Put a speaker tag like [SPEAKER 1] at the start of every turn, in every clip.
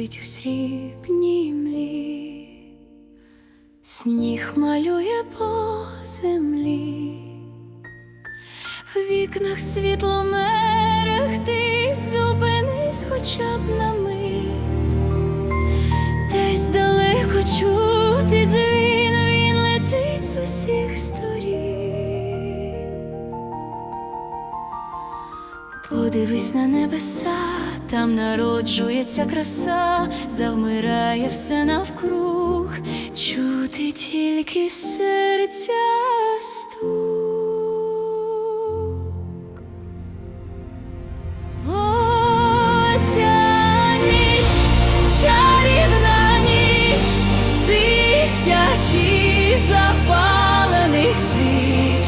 [SPEAKER 1] спить у срібній млі, сніг малює по землі, в вікнах світло мерехтить, зупинись хоча б на мить, десь далеко чути дзвін, він летить з усіх сторін. Подивись на небеса, там народжується краса, завмирає все навкруг, чути тільки серця стук. О, ця ніч, чарівна ніч, тисячі запалених свіч,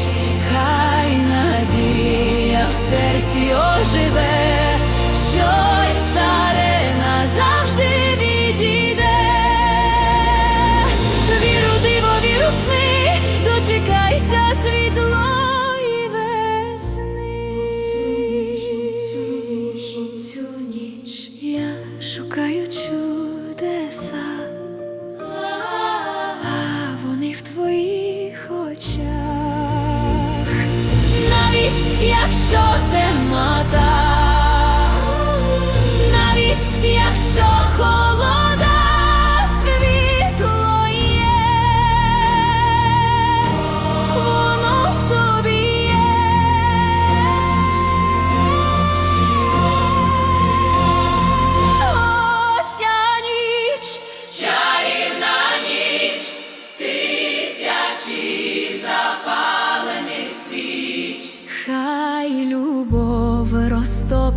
[SPEAKER 1] хай надія в серці оживе, шукаю чудеса, а вони в твоїх очах, навіть якщо темнота,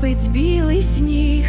[SPEAKER 1] розтопить білий сніг,